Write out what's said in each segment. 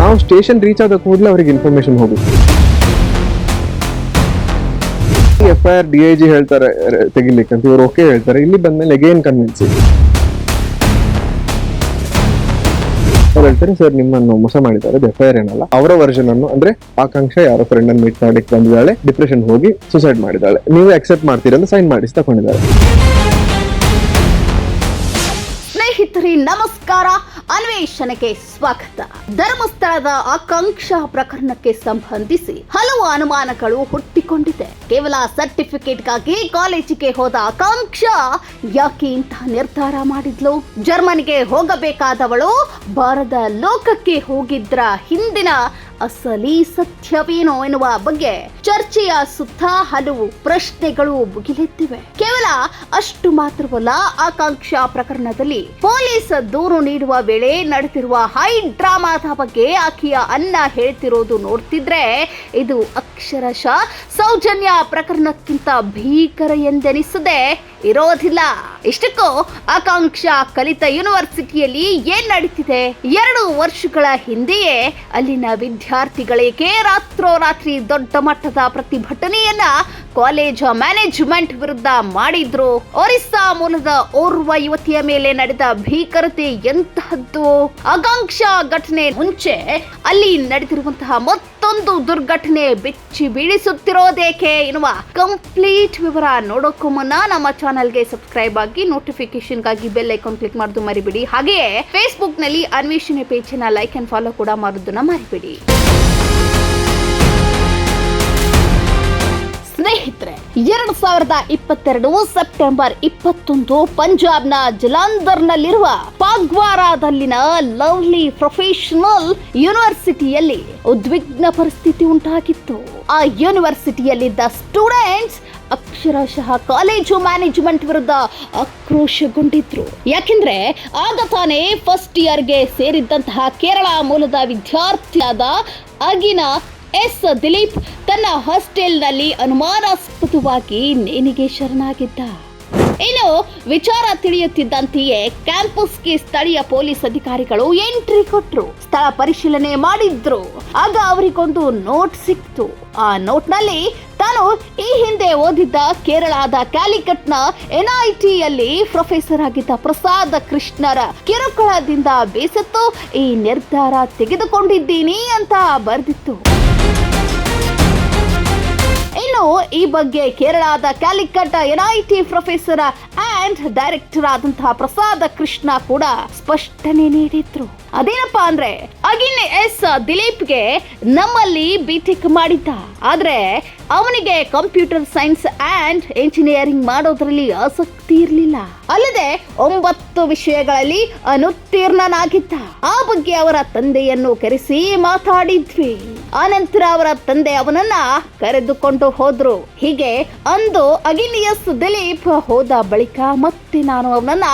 ನಾವು station reach ಆದ ಕೂಡಲೇ ಅವರಿಗೆ ಇನ್ಫಾರ್ಮೇಶನ್ ಹೋಗುತ್ತೆ. F I R D I G ಹೇಳ್ತಾರೆ ತೆಗಿಲಿಕ್ಕೆ ಅಂತ ಇವರು ಓಕೆ ಹೇಳ್ತಾರೆ. ಇಲ್ಲಿ ಬಂದ್ಮೇಲೆ ಅಗೇನ್ ಕನ್ವಿನ್ಸ್ ಅವ್ರು ಹೇಳ್ತಾರೆ, ಸರ್, ನಿಮ್ಮನ್ನು ಮೋಸ ಮಾಡಿದ್ದಾರೆ ಎಫ್ ಐ ಆರ್ ಏನಲ್ಲ. ಅವರ ವರ್ಷನ್ ಅನ್ನು, ಅಂದ್ರೆ ಆಕಾಂಕ್ಷೆ ಯಾರೋ ಫ್ರೆಂಡ್ ಅನ್ನು ಮೀಟ್ ಮಾಡ್ಲಿಕ್ಕೆ ಬಂದಿದ್ದಾಳೆ ಡಿಪ್ರೆಷನ್ ಹೋಗಿ ಸುಸೈಡ್ ಮಾಡಿದ್ದಾಳೆ. ನೀವು ಅಕ್ಸೆಪ್ಟ್ ಮಾಡ್ತೀರಾ ಅಂತ ಸೈನ್ ಮಾಡಿಸಿ ತಗೊಂಡಿದ್ದಾರೆ ಸ್ನೇಹಿತರೆ, ನಮಸ್ಕಾರ. ಅನ್ವೇಷಣೆಗೆ ಸ್ವಾಗತ. ಧರ್ಮಸ್ಥಳದ ಆಕಾಂಕ್ಷಾ ಪ್ರಕರಣಕ್ಕೆ ಸಂಬಂಧಿಸಿ ಹಲವು ಅನುಮಾನಗಳು ಹುಟ್ಟಿಕೊಂಡಿದೆ. ಕೇವಲ ಸರ್ಟಿಫಿಕೇಟ್ಗಾಗಿ ಕಾಲೇಜಿಗೆ ಹೋದ ಆಕಾಂಕ್ಷಾ ಯಾಕೆ ಇಂತಹ ನಿರ್ಧಾರ ಮಾಡಿದ್ಲು? ಜರ್ಮನಿಗೆ ಹೋಗಬೇಕಾದವಳು ಬಾರದ ಲೋಕಕ್ಕೆ ಹೋಗಿದ್ರ ಹಿಂದಿನ ಅಸಲಿ ಸತ್ಯವೇನೋ ಎನ್ನುವ ಬಗ್ಗೆ ಚರ್ಚೆಯ ಸುತ್ತ ಹಲವು ಪ್ರಶ್ನೆಗಳು ಮುಗಿಲೆತ್ತಿವೆ ಕೇವಲ ಅಷ್ಟು ಮಾತ್ರವಲ್ಲ, ಆಕಾಂಕ್ಷಾ ಪ್ರಕರಣದಲ್ಲಿ ಪೊಲೀಸ್ ದೂರು ನೀಡುವ ವೇಳೆ ನಡೆದಿರುವ ಹೈ ಡ್ರಾಮಾದ ಬಗ್ಗೆ ಆಕೆಯ ಅನ್ನ ಹೇಳ್ತಿರೋದು ನೋಡ್ತಿದ್ರೆ ಇದು ಅಕ್ಷರಶಃ ಸೌಜನ್ಯ ಪ್ರಕರಣಕ್ಕಿಂತ ಭೀಕರ ಎಂದೆನಿಸದೆ ಇರೋದಿಲ್ಲ. ಇಷ್ಟಕ್ಕೂ ಆಕಾಂಕ್ಷಾ ಕಲಿತ ಯೂನಿವರ್ಸಿಟಿಯಲ್ಲಿ ಏನ್ ನಡೀತಿದೆ? ಎರಡು ವರ್ಷಗಳ ಹಿಂದೆಯೇ ಅಲ್ಲಿನ ವಿದ್ಯಾರ್ಥಿಗಳಿಗೆ ರಾತ್ರೋರಾತ್ರಿ ದೊಡ್ಡ ಮಟ್ಟದ ಪ್ರತಿಭಟನೆಯನ್ನ ಕಾಲೇಜ್ ಮ್ಯಾನೇಜ್ಮೆಂಟ್ ವಿರುದ್ಧ ಮಾಡಿದ್ರು? ಒರಿಸ್ಸಾ ಮೂಲದ ಓರ್ವ ಯುವತಿಯ ಮೇಲೆ ನಡೆದ ಭೀಕರತೆ ಎಂತಹದ್ದು? ಆಕಾಂಕ್ಷಾ ಘಟನೆ ಮುಂಚೆ ಅಲ್ಲಿ ನಡೆದಿರುವಂತಹ ಮತ್ತೊಂದು ದುರ್ಘಟನೆ ಬಿಚ್ಚಿ ಬೀಳಿಸುತ್ತಿರೋದೇಕೆ ಎನ್ನುವ ಕಂಪ್ಲೀಟ್ ವಿವರ ನೋಡೋಕ್ಕೂ ಮುನ್ನ ನಮ್ಮ ಚಾನೆಲ್ಗೆ ಸಬ್ಸ್ಕ್ರೈಬ್ ಆಗಿ ನೋಟಿಫಿಕೇಶನ್ಗಾಗಿ ಬೆಲ್ ಐಕಾನ್ ಕ್ಲಿಕ್ ಮಾಡೋದು ಮರಿಬಿಡಿ. ಹಾಗೆಯೇ ಫೇಸ್ಬುಕ್ನಲ್ಲಿ ಅನ್ವೇಷಣೆ ಪೇಜನ್ನು ಲೈಕ್ ಅಂಡ್ ಫಾಲೋ ಕೂಡ ಮಾಡೋದನ್ನ ಮರಿಬೇಡಿ. ಸಾವಿರದ ಇಪ್ಪತ್ತೆರಡು ಸೆಪ್ಟೆಂಬರ್ ಇಪ್ಪತ್ತೊಂದು ಪಂಜಾಬ್ನ ಜಲಾಂಧರ್ನಲ್ಲಿರುವ ಪಾಗ್ವಾರಾದಲ್ಲಿನ ಲವ್ಲಿ ಪ್ರೊಫೆಷನಲ್ ಯೂನಿವರ್ಸಿಟಿಯಲ್ಲಿ ಉದ್ವಿಗ್ನ ಪರಿಸ್ಥಿತಿ ಉಂಟಾಗಿತ್ತು. ಆ ಯೂನಿವರ್ಸಿಟಿಯಲ್ಲಿದ್ದ ಸ್ಟೂಡೆಂಟ್ಸ್ ಅಕ್ಷರಶಃ ಕಾಲೇಜು ಮ್ಯಾನೇಜ್ಮೆಂಟ್ ವಿರುದ್ಧ ಆಕ್ರೋಶಗೊಂಡಿದ್ರು. ಯಾಕೆಂದ್ರೆ ಆಗ ತಾನೇ ಫಸ್ಟ್ ಇಯರ್ಗೆ ಸೇರಿದ್ದಂತಹ ಕೇರಳ ಮೂಲದ ವಿದ್ಯಾರ್ಥಿಯಾದ ಅಗಿನ ಎಸ್ ದಿಲೀಪ್ ತನ್ನ ಹಾಸ್ಟೆಲ್ನಲ್ಲಿ ಅನುಮಾನಾಸ್ಪದವಾಗಿ ನೇಣಿಗೆ ಶರಣಾಗಿದ್ದ. ಇನ್ನು ವಿಚಾರ ತಿಳಿಯುತ್ತಿದ್ದಂತೆಯೇ ಕ್ಯಾಂಪಸ್ಗೆ ಸ್ಥಳೀಯ ಪೊಲೀಸ್ ಅಧಿಕಾರಿಗಳು ಎಂಟ್ರಿ ಕೊಟ್ರು. ಸ್ಥಳ ಪರಿಶೀಲನೆ ಮಾಡಿದ್ರು. ಆಗ ಅವರಿಗೊಂದು ನೋಟ್ ಸಿಕ್ತು. ಆ ನೋಟ್ನಲ್ಲಿ ತಾನು ಈ ಹಿಂದೆ ಓದಿದ್ದ ಕೇರಳದ ಕ್ಯಾಲಿಕಟ್ನ ಎನ್ಐಟಿಯಲ್ಲಿ ಪ್ರೊಫೆಸರ್ ಆಗಿದ್ದ ಪ್ರಸಾದ್ ಕೃಷ್ಣರ ಕಿರುಕುಳದಿಂದ ಬೇಸತ್ತು, ಈ ನಿರ್ಧಾರ ತೆಗೆದುಕೊಂಡಿದ್ದೀನಿ ಅಂತ ಬರೆದಿತ್ತು. ಇನ್ನು ಈ ಬಗ್ಗೆ ಕೇರಳದ Calicut NIT professor and director ಆದಂತಹ ಪ್ರಸಾದ ಕೃಷ್ಣ ಕೂಡ ಸ್ಪಷ್ಟನೆ ನೀಡಿದ್ರು. ಅದೇನಪ್ಪಾ ಅಂದ್ರೆ ಅಗಿನ್ ಎಸ್ ದಿಲೀಪ್ಗೆ ನಮ್ಮಲ್ಲಿ ಬಿಟೆಕ್ ಮಾಡಿದ್ದ. ಆದ್ರೆ, ಅವನಿಗೆ ಕಂಪ್ಯೂಟರ್ ಸೈನ್ಸ್ ಅಂಡ್ ಇಂಜಿನಿಯರಿಂಗ್ ಮಾಡೋದ್ರಲ್ಲಿ ಆಸಕ್ತಿ ಇರಲಿಲ್ಲ. ಅಲ್ಲದೆ, ಒಂಬತ್ತು ವಿಷಯಗಳಲ್ಲಿ ಅನುತ್ತೀರ್ಣನಾಗಿದ್ದ. ಆ ಬಗ್ಗೆ ಅವರ ತಂದೆಯನ್ನು ಕರೆಸಿ ಮಾತಾಡಿದ್ವಿ. ಆನಂತರ ಅವರ ತಂದೆ ಅವನನ್ನ ಕರೆದುಕೊಂಡು ಹೋದ್ರು. ಹೀಗೆ ಅಂದು ಅಗಿನಿಯಸ್ ದಿಲೀಪ್ ಹೋದ ಬಳಿಕ ಮತ್ತೆ ನಾನು ಅವನನ್ನ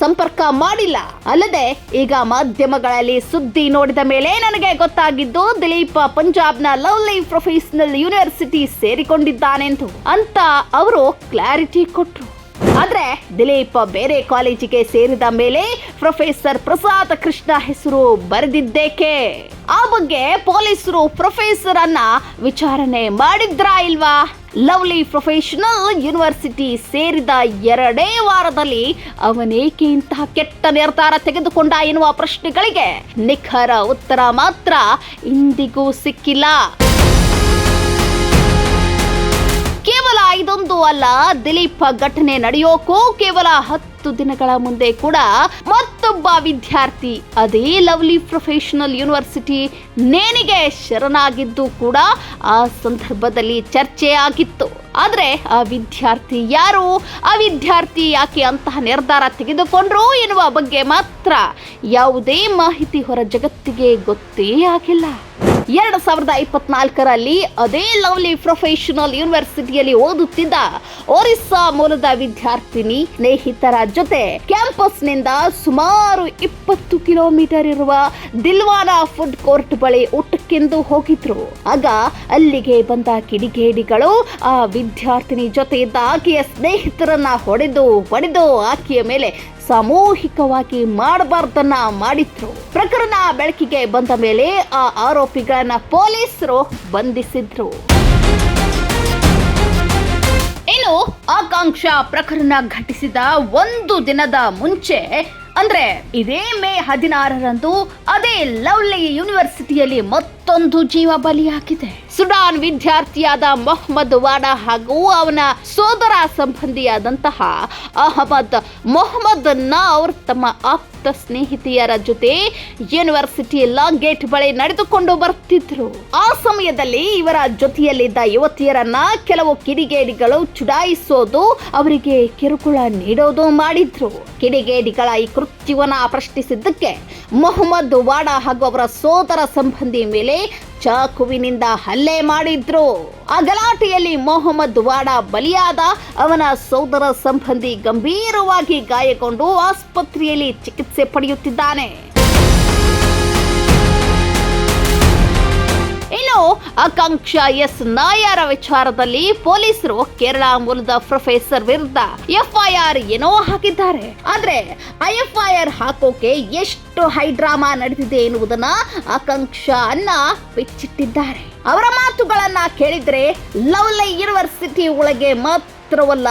ಸಂಪರ್ಕ ಮಾಡಿಲ್ಲ. ಅಲ್ಲದೆ ಈಗ ಮಾಧ್ಯಮಗಳಲ್ಲಿ ಸುದ್ದಿ ನೋಡಿದ ಮೇಲೆ ನನಗೆ ಗೊತ್ತಾಗಿದ್ದು ದಿಲೀಪ್ ಪಂಜಾಬ್ನ ಲವ್ಲಿ ಪ್ರೊಫೆಷನಲ್ ಯೂನಿವರ್ಸಿಟಿ ಸೇರಿಕೊಂಡಿದ್ದಾನೆಂದು. ಅಂತ ಅವರು ಕ್ಲಾರಿಟಿ ಕೊಟ್ರು. ಆದ್ರೆ ದಿಲೀಪ್ ಬೇರೆ ಕಾಲೇಜಿಗೆ ಸೇರಿದ ಮೇಲೆ ಪ್ರೊಫೆಸರ್ ಪ್ರಸಾದ್ ಕೃಷ್ಣ ಹೆಸರು ಬರೆದಿದ್ದೇಕೆ? ಆ ಬಗ್ಗೆ ಪೊಲೀಸರು ಪ್ರೊಫೆಸರ್ ಅನ್ನ ವಿಚಾರಣೆ ಮಾಡಿದ್ರಾ ಇಲ್ವಾ? ಲವ್ಲಿ ಪ್ರೊಫೆಷನಲ್ ಯೂನಿವರ್ಸಿಟಿ ಸೇರಿದ ಎರಡೇ ವಾರದಲ್ಲಿ ಅವನೇಕೆ ಇಂತಹ ಕೆಟ್ಟ ನಿರ್ಧಾರ ತೆಗೆದುಕೊಂಡ ಎನ್ನುವ ಪ್ರಶ್ನೆಗಳಿಗೆ ನಿಖರ ಉತ್ತರ ಮಾತ್ರ ಇಂದಿಗೂ ಸಿಕ್ಕಿಲ್ಲ. ಕೇವಲ ಇದೊಂದು ಅಲ್ಲ, ದಿಲೀಪ ಘಟನೆ ನಡೆಯೋಕೂ ಕೇವಲ ಹತ್ತು ದಿನಗಳ ಮುಂದೆ ಕೂಡ ಮತ್ತೊಬ್ಬ ವಿದ್ಯಾರ್ಥಿ, ಅದೇ ಲವ್ಲಿ ಪ್ರೊಫೆಷನಲ್ ಯೂನಿವರ್ಸಿಟಿ ನೇಣಿಗೆ ಶರಣಾಗಿದ್ದು ಕೂಡ ಆ ಸಂದರ್ಭದಲ್ಲಿ ಚರ್ಚೆ ಆಗಿತ್ತು. ಆದ್ರೆ ಆ ವಿದ್ಯಾರ್ಥಿ ಯಾರು? ಆ ವಿದ್ಯಾರ್ಥಿ ಯಾಕೆ ಅಂತಹ ನಿರ್ಧಾರ ತೆಗೆದುಕೊಂಡ್ರು ಎನ್ನುವ ಬಗ್ಗೆ ಮಾತ್ರ ಯಾವುದೇ ಮಾಹಿತಿ ಹೊರ ಜಗತ್ತಿಗೆ ಗೊತ್ತೇ ಆಗಿಲ್ಲ. ಎರಡು ಸಾವಿರದ ಇಪ್ಪತ್ನಾಲ್ಕರಲ್ಲಿ ಅದೇ ಲವ್ಲಿ ಪ್ರೊಫೆಷನಲ್ ಯೂನಿವರ್ಸಿಟಿಯಲ್ಲಿ ಓದುತ್ತಿದ್ದ ಒರಿಸ್ಸಾ ಮೂಲದ ವಿದ್ಯಾರ್ಥಿನಿ ಸ್ನೇಹಿತರ ಜೊತೆ ಕ್ಯಾಂಪಸ್ನಿಂದ ಸುಮಾರು ಇಪ್ಪತ್ತು ಕಿಲೋಮೀಟರ್ ಇರುವ ದಿಲ್ವಾನಾ ಫುಡ್ ಕೋರ್ಟ್ ಬಳಿ ಊಟಕ್ಕೆಂದು ಹೋಗಿದ್ರು. ಆಗ ಅಲ್ಲಿಗೆ ಬಂದ ಕಿಡಿಗೇಡಿಗಳು ಆ ವಿದ್ಯಾರ್ಥಿನಿ ಜೊತೆ ಇದ್ದ ಆಕೆಯ ಸ್ನೇಹಿತರನ್ನ ಹೊಡೆದು ಹೊಡೆದು ಆಕೆಯ ಮೇಲೆ ಸಾಮೂಹಿಕವಾಗಿ ಮಾಡಬಾರ್ದನ್ನ ಮಾಡಿದ್ರು. ಪ್ರಕರಣ ಬೆಳಕಿಗೆ ಬಂದ ಮೇಲೆ ಆ ಆರೋಪಿಗಳನ್ನ ಪೊಲೀಸರು ಬಂಧಿಸಿದ್ರು. ಇನ್ನು ಆಕಾಂಕ್ಷ ಪ್ರಕರಣ ಘಟಿಸಿದ ಒಂದು ದಿನದ ಮುಂಚೆ ಅಂದ್ರೆ ಇದೇ ಮೇ ಹದಿನಾರರಂದು ಅದೇ ಲವ್ಲಿ ಯೂನಿವರ್ಸಿಟಿಯಲ್ಲಿ ಮತ್ತೊಂದು ಜೀವ ಬಲಿಯಾಗಿದೆ ಸುಡಾನ್ ವಿದ್ಯಾರ್ಥಿಯಾದ ಮೊಹಮ್ಮದ್ ವಾಡಾ ಹಾಗೂ ಅವನ ಸೋದರ ಸಂಬಂಧಿಯಾದಂತಹ ಅಹಮದ್ ಮೊಹಮ್ಮದ್ ನೌರ್ ತಮ್ಮ ಆಪ್ತ ಸ್ನೇಹಿತೆಯರ ಜೊತೆ ಯೂನಿವರ್ಸಿಟಿ ಲಾಂಗ್ ಗೇಟ್ ಬಳಿ ನಡೆದುಕೊಂಡು ಬರ್ತಿದ್ರು. ಆ ಸಮಯದಲ್ಲಿ ಇವರ ಜೊತೆಯಲ್ಲಿದ್ದ ಯುವತಿಯರನ್ನ ಕೆಲವು ಕಿಡಿಗೇಡಿಗಳು ಚುಡಾಯಿಸೋದು ಅವರಿಗೆ ಕಿರುಕುಳ ನೀಡೋದು ಮಾಡಿದ್ರು. ಕಿಡಿಗೇಡಿಗಳ ಈ ಕೃತ್ಯವನ್ನ ಪ್ರಶ್ನಿಸಿದ್ದಕ್ಕೆ ಮೊಹಮ್ಮದ್ ವಾಡಾ ಹಾಗೂ ಅವರ ಸೋದರ ಸಂಬಂಧಿ ಮೇಲೆ ಚಾಕುವಿನಿಂದ ಹಲ್ಲೆ ಮಾಡಿದ್ರು. ಆ ಗಲಾಟೆಯಲ್ಲಿ ಮೊಹಮ್ಮದ್ ವಾಡಾ ಬಲಿಯಾದ ಅವನ ಸೋದರ ಸಂಬಂಧಿ ಗಂಭೀರವಾಗಿ ಗಾಯಗೊಂಡು ಆಸ್ಪತ್ರೆಯಲ್ಲಿ ಚಿಕಿತ್ಸೆ ಪಡೆಯುತ್ತಿದ್ದಾನೆ. ಇನ್ನು ಆಕಾಂಕ್ಷ ಎಸ್ ನಾಯರ ವಿಚಾರದಲ್ಲಿ ಪೊಲೀಸರು ಕೇರಳ ಮೂಲದ ಪ್ರೊಫೆಸರ್ ವಿರುದ್ಧ ಎಫ್ಐಆರ್ ಏನೋ ಹಾಕಿದ್ದಾರೆ. ಆದ್ರೆ ಐಎಫ್ಐಆರ್ ಎಫ್ಐಆರ್ ಹಾಕೋಕೆ ಎಷ್ಟು ಹೈಡ್ರಾಮಾ ನಡೆದಿದೆ ಎನ್ನುವುದನ್ನ ಆಕಾಂಕ್ಷ ಅನ್ನ ಬಿಚ್ಚಿಟ್ಟಿದ್ದಾರೆ. ಅವರ ಮಾತುಗಳನ್ನ ಕೇಳಿದ್ರೆ ಲವ್ಲೈ ಯೂನಿವರ್ಸಿಟಿ ಒಳಗೆ ಮಾತ್ರವಲ್ಲ,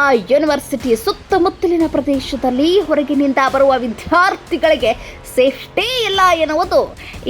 ಆ ಯೂನಿವರ್ಸಿಟಿ ಸುತ್ತಮುತ್ತಲಿನ ಪ್ರದೇಶದಲ್ಲಿ ಹೊರಗಿನಿಂದ ಬರುವ ವಿದ್ಯಾರ್ಥಿಗಳಿಗೆ ಸೇಫ್ಟಿ ಇಲ್ಲ ಎನ್ನುವುದು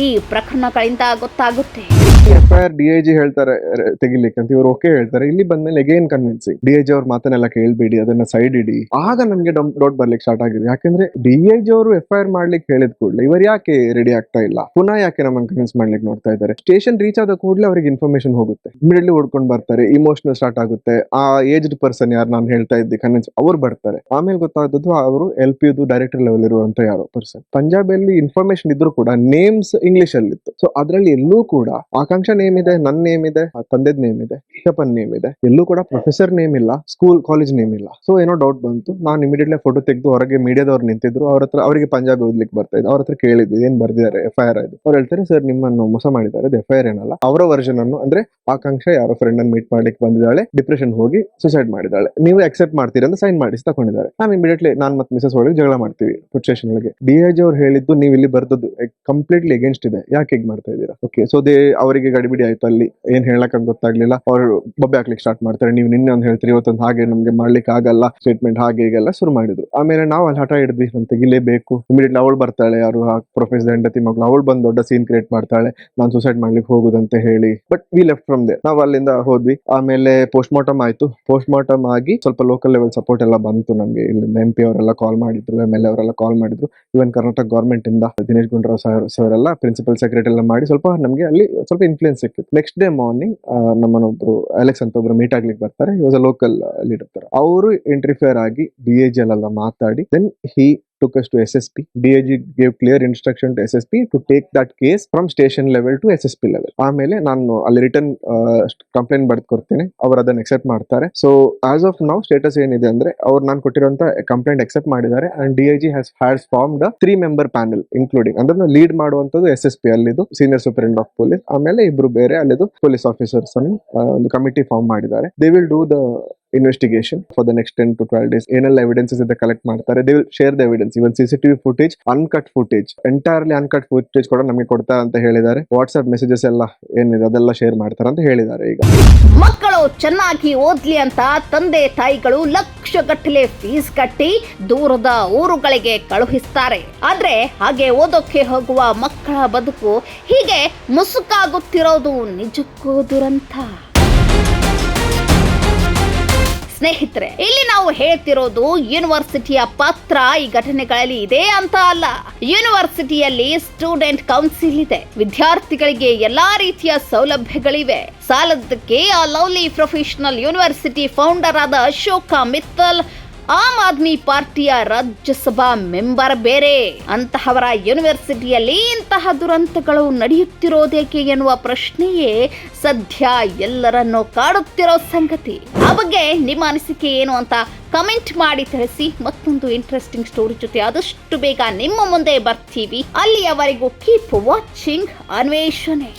ಈ ಪ್ರಕರಣಗಳಿಂದ ಗೊತ್ತಾಗುತ್ತೆ. F I R D I G ಹೇಳ್ತಾರೆ ತೆಗಿಲಿಕ್ಕೆ ಅಂತ ಇವ್ರು ಓಕೆ ಹೇಳ್ತಾರೆ. ಇಲ್ಲಿ ಬಂದ್ಮೇಲೆ again convincing D I G ಅವ್ರ ಮಾತನ್ನೆಲ್ಲ ಕೇಳ್ಬೇಡಿ, ಅದನ್ನ ಸೈಡ್ ಇಡಿ. ಆಗ ನಮ್ಗೆ ಡೌಟ್ ಬರ್ಲಿಕ್ಕೆ ಸ್ಟಾರ್ಟ್ ಆಗಿದೆ. ಯಾಕಂದ್ರೆ ಡಿ ಐ ಜಿ ಅವರು ಎಫ್ ಐ ಆರ್ ಮಾಡ್ಲಿಕ್ಕೆ ಹೇಳಿದ ಕೂಡಲೇ ಇವರು ಯಾಕೆ ರೆಡಿ ಆಗ್ತಾ ಇಲ್ಲ? ಪುನಃ ಯಾಕೆ ನಮ್ಮನ್ನು ಕನ್ವಿನ್ಸ್ ಮಾಡ್ಲಿಕ್ಕೆ ನೋಡ್ತಾ ಇದ್ದಾರೆ? ಸ್ಟೇಷನ್ ರೀಚ್ ಆದ ಕೂಡಲೇ ಅವ್ರಿಗೆ ಇನ್ಫಾರ್ಮೇಶನ್ ಹೋಗುತ್ತೆ. ಇಮಿಡಿಯೇಟ್ಲಿ ಓಡ್ಕೊಂಡು ಬರ್ತಾರೆ ಇಮೋಷನಲ್ ಸ್ಟಾರ್ಟ್ ಆಗುತ್ತೆ. ಆ ಏಜ್ಡ್ ಪರ್ಸನ್ ಯಾರು ನಾನು ಹೇಳ್ತಾ ಇದ್ದೆ ಕನ್ವಿನ್ಸ್ ಅವ್ರು ಬರ್ತಾರೆ. ಆಮೇಲೆ ಗೊತ್ತಾದದ್ದು ಅವರು ಎಲ್ ಪಿ ಡೈರೆಕ್ಟರ್ ಲೆವೆಲ್ ಇರುವಂತ ಯಾರೋ ಪರ್ಸನ್ ಪಂಜಾಬ್ ಅಲ್ಲಿ ಇನ್ಫಾರ್ಮೇಶನ್ ಇದ್ರು ಕೂಡ ನೇಮ್ಸ್ ಇಂಗ್ಲಿಷ್ ಅಲ್ಲಿ ಇತ್ತು ಸೊ ಅದ್ರಲ್ಲಿ ಎಲ್ಲೂ ಕೂಡ ಆಕಾಂಕ್ಷ ನೇಮ್ ಇದೆ ನನ್ನ ನೇಮ್ ಇದೆ ತಂದೆದ್ ನೇಮ್ ಇದೆ ಶಿಕ್ಷಪನ್ ನೇಮ್ ಇದೆ. ಎಲ್ಲೂ ಕೂಡ ಪ್ರೊಫೆಸರ್ ನೇಮ್ ಇಲ್ಲ ಸ್ಕೂಲ್ ಕಾಲೇಜ್ ನೇಮ್ ಇಲ್ಲ. ಸೊ ಏನೋ ಡೌಟ್ ಬಂತು. ನಾನು ಇಮಿಡಿಯೇಟ್ಲಿ ಫೋಟೋ ತೆಗೆದು ಹೊರಗೆ ಮೀಡಿಯಾದವ್ರು ನಿಂತಿದ್ರು. ಅವ್ರ ಹತ್ರ ಅವರಿಗೆ ಪಂಜಾಬ್ ಓದ್ಲಿಕ್ಕೆ ಬರ್ತಾ ಇದ್ದು ಅವ್ರ ಹತ್ರ ಕೇಳಿದ್ದು, ಏನ್ ಬರ್ದಿದ್ದಾರೆ ಎಫ್ ಐ ಆರ್ ಆಯ್ತು ಅವ್ರು ಹೇಳ್ತಾರೆ, ಸರ್, ನಿಮ್ಮನ್ನು ಮೋಸ ಮಾಡಿದ್ದಾರೆ ಎಫ್ ಐ ಆರ್ ಏನಲ್ಲ. ಅವರ ವರ್ಷನ್ ಅನ್ನು ಅಂದ್ರೆ ಆಕಾಂಕ್ಷ ಯಾರೋ ಫ್ರೆಂಡ್ ಅನ್ನು ಮೀಟ್ ಮಾಡ್ಲಿಕ್ಕೆ ಬಂದಿದ್ದಾಳೆ ಡಿಪ್ರೆಷನ್ ಹೋಗಿ ಸುಸೈಡ್ ಮಾಡಿದ್ದಾಳೆ. ನೀವು ಅಕ್ಸೆಪ್ಟ್ ಮಾಡ್ತೀರಾ ಅಂತ ಸೈನ್ ಮಾಡಿಸಿ ತಗೊಂಡಿದ್ದಾರೆ ನಾನು ಇಮಿಡಿಯೇಟ್ಲಿ ನಾನು ಮತ್ತೆ ಮಿಸಸ್ ಒಳಗೆ ಜಗಳ ಮಾಡ್ತೀವಿ ಸ್ಟೇಷನ್ ಒಳಗೆ. ಡಿ ಐ ಜಿ ಅವ್ರು ಹೇಳಿದ್ದು ನೀವು ಇಲ್ಲಿ ಬರ್ದದ್ದು ಕಂಪ್ಲೀಟ್ಲಿ ಅಗೇನ್ಸ್ಟ್ ಇದೆ. ಯಾಕೆ ಹೀಗೆ ಮಾಡ್ತಾ ಇದ್ದೀರಾ? ಓಕೆ ಸೊ ದೇ ಅವರಿಗೆ ಗಡಿಬಿಡಿ ಆಯ್ತು ಅಲ್ಲಿ. ಏನ್ ಹೇಳಕ್ ಗೊತ್ತಾಗ್ಲಿಲ್ಲ. ಅವ್ರು ಬೊಬ್ಬೆ ಹಾಕ್ಲಿಕ್ಕೆ ಸ್ಟಾರ್ಟ್ ಮಾಡ್ತಾರೆ. ನೀವು ನಿನ್ನೆ ಒಂದು ಹೇಳ್ತೀರಿ, ಇವತ್ತೊಂದು ಹಾಗೆ ನಮ್ಗೆ ಮಾಡ್ಲಿಕ್ಕೆ ಆಗಲ್ಲ. ಸ್ಟೇಟ್ಮೆಂಟ್ ಹಾಗೆ ಹೀಗೆಲ್ಲ ಶುರು ಮಾಡಿದ್ರು. ಆಮೇಲೆ ನಾವು ಅಲ್ಲಿ ಹಠ ಹಿಡಿದ್ವಿ. ನಮ್ ತೆಗಿಲೇಬೇಕು ಇಮಿಡಿಯೇಟ್ಲಿ ಅವಳು ಬರ್ತಾಳೆ. ಯಾರು ಪ್ರೊಫೆಸರ್ ಹೆಂಡತಿ ಮಗಳು, ಅವಳು ಬಂದು ದೊಡ್ಡ ಸೀನ್ ಕ್ರಿಯೇಟ್ ಮಾಡ್ತಾಳೆ. ನಾನು ಸುಸೈಡ್ ಮಾಡ್ಲಿಕ್ಕೆ ಹೋಗುದಂತ ಹೇಳಿ. But we left from there ನಾವು ಅಲ್ಲಿಂದ ಹೋದ್ವಿ. ಆಮೇಲೆ ಪೋಸ್ಟ್ ಮಾರ್ಟಮ್ ಆಯ್ತು. ಪೋಸ್ಟ್ ಮಾರ್ಟಮ್ ಆಗಿ ಸ್ವಲ್ಪ ಲೋಕಲ್ ಲೆವೆಲ್ ಸಪೋರ್ಟ್ ಎಲ್ಲ ಬಂತು ನಮಗೆ. ಇಲ್ಲಿ ಎಂ ಪಿ ಅವರೆಲ್ಲ ಕಾಲ್ ಮಾಡಿದ್ರು ಎಂ ಎಲ್ ಅವರೆಲ್ಲ ಕಾಲ್ ಮಾಡಿದ್ರು. ಇವನ್ ಕರ್ನಾಟಕ ಗೌರ್ಮೆಂಟ್ ಇಂದ ದಿನೇಶ್ ಗುಂಡ್ರಾವ್ ಸರ್ ಸರ್ ಎಲ್ಲ ಪ್ರಿನ್ಸಿಪಲ್ ಸೆಕ್ರೆಟರಿ ಎಲ್ಲ ಮಾಡಿ ಸ್ವಲ್ಪ ನಮಗೆ ಅಲ್ಲಿ ಸ್ವಲ್ಪ ಇನ್ಫ್ಲೂಯೆನ್ಸ್ ಸಿಕ್ಕಿತ್ತು. ನೆಕ್ಸ್ಟ್ ಡೇ ಮಾರ್ನಿಂಗ್ ನಮ್ಮನೊಬ್ರು ಅಲೆಕ್ಸ್ ಅಂತ ಒಬ್ರು ಮೀಟ್ ಆಗ್ಲಿಕ್ಕೆ ಬರ್ತಾರೆ. ವಾಸ್ ಅ ಲೋಕಲ್ ಲೀಡರ್ ಅವರು ಇಂಟರ್ಫಿಯರ್ ಆಗಿ ಡಿ ಎ ಅಲ್ಲೆಲ್ಲ ಮಾತಾಡಿ then he took us to SSP. DIG gave clear instruction to SSP to take that case from station level to SSP level. ಆಮೇಲೆ ನಾನು ಅಲ್ಲಿ ರಿಟರ್ನ್ ಕಂಪ್ಲೇಂಟ್ ಬರ್ದು ಕೊಡ್ತೀನಿ ಅವ್ರು ಅದನ್ನ ಎಕ್ಸೆಪ್ಟ್ ಮಾಡ್ತಾರೆ so as of now status ಏನಿದೆ ಅಂದ್ರೆ ಅವ್ರು ನಾನು ಕೊಟ್ಟಿರುವಂತ ಕಂಪ್ಲೇಂಟ್ ಎಕ್ಸೆಪ್ಟ್ ಮಾಡಿದ್ದಾರೆ and D I G has has formed three member panel including ಅಂದ್ರೆ ಲೀಡ್ ಮಾಡುವಂತದ್ದು ಎಸ್ ಎಸ್ ಪಿ ಅಲ್ಲಿದು ಸೀನಿಯರ್ ಸೂಪರಿಂಟ್ ಆಫ್ ಪೊಲೀಸ್ ಆಮೇಲೆ ಇಬ್ರು ಬೇರೆ ಅಲ್ಲಿದು ಪೊಲೀಸ್ ಆಫೀಸರ್ಸ್ ಅನ್ನು ಒಂದು ಕಮಿಟಿ ಫಾರ್ಮ್ ಮಾಡಿದ್ದಾರೆ they will do the investigation for the next ten to twelve days ಏನೆಲ್ಲ ಎವಿಡೆನ್ಸಸ್ ಇದೆ ಕಲೆಕ್ಟ್ ಮಾಡ್ತಾರೆ? They will share the evidence even C C footage uncut footage entirely uncut footage ಕೂಡ ನಮಗೆ ಕೊಡ್ತಾರೆ ಅಂತ ಹೇಳಿದ್ದಾರೆ. ವಾಟ್ಸ್ಆಪ್ ಮೆಸೇಜಸ್ ಎಲ್ಲ ಏನಿದೆ ಅದೆಲ್ಲ ಶೇರ್ ಮಾಡ್ತಾರೆ ಅಂತ ಹೇಳಿದ್ದಾರೆ ಈಗ. ಮಕ್ಕಳು ಚೆನ್ನಾಗಿ ಓದ್ಲಿ ಅಂತ ತಂದೆ ತಾಯಿಗಳು ಲಕ್ಷಗಟ್ಟಲೆ ಫೀಸ್ ಕಟ್ಟಿ ದೂರದ ಊರುಗಳಿಗೆ ಕಳುಹಿಸ್ತಾರೆ. ಆದ್ರೆ ಹಾಗೆ ಓದೋಕೆ ಹೋಗುವ ಮಕ್ಕಳ ಬದುಕು ಹೀಗೆ ಮುಸುಕಾಗುತ್ತಿರೋದು ನಿಜಕ್ಕೂ ದುರಂತ. ಸ್ನೇಹಿತರೆ, ಇಲ್ಲಿ ನಾವು ಹೇಳ್ತಿರೋದು ಯೂನಿವರ್ಸಿಟಿಯ ಪತ್ರ ಈ ಘಟನೆಗಳಲ್ಲಿ ಇದೆ ಅಂತ ಅಲ್ಲ. ಯೂನಿವರ್ಸಿಟಿಯಲ್ಲಿ ಸ್ಟೂಡೆಂಟ್ ಕೌನ್ಸಿಲ್ ಇದೆ. ವಿದ್ಯಾರ್ಥಿಗಳಿಗೆ ಎಲ್ಲಾ ರೀತಿಯ ಸೌಲಭ್ಯಗಳಿವೆ. ಸಾಲದಕ್ಕೆ ಆ ಲವ್ಲಿ ಪ್ರೊಫೆಷನಲ್ ಯೂನಿವರ್ಸಿಟಿ ಫೌಂಡರ್ ಆದ ಅಶೋಕ ಮಿತ್ತಲ್ ಆಮ್ ಆದ್ಮಿ ಪಾರ್ಟಿಯ ರಾಜ್ಯಸಭಾ ಮೆಂಬರ್ ಬೇರೆ. ಅಂತಹವರ ಯೂನಿವರ್ಸಿಟಿಯಲ್ಲಿ ಇಂತಹ ದುರಂತಗಳು ನಡೆಯುತ್ತಿರೋದೇಕೆ ಎನ್ನುವ ಪ್ರಶ್ನೆಯೇ ಸದ್ಯ ಎಲ್ಲರನ್ನು ಕಾಡುತ್ತಿರೋ ಸಂಗತಿ. ಆ ಬಗ್ಗೆ ನಿಮ್ಮ ಅನಿಸಿಕೆ ಏನು ಅಂತ ಕಮೆಂಟ್ ಮಾಡಿ ತಿಳಿಸಿ. ಮತ್ತೊಂದು ಇಂಟ್ರೆಸ್ಟಿಂಗ್ ಸ್ಟೋರಿ ಜೊತೆ ಆದಷ್ಟು ಬೇಗ ನಿಮ್ಮ ಮುಂದೆ ಬರ್ತೀವಿ. ಅಲ್ಲಿಯವರೆಗೂ ಕೀಪ್ ವಾಚಿಂಗ್ ಅನ್ವೇಷಣೆ.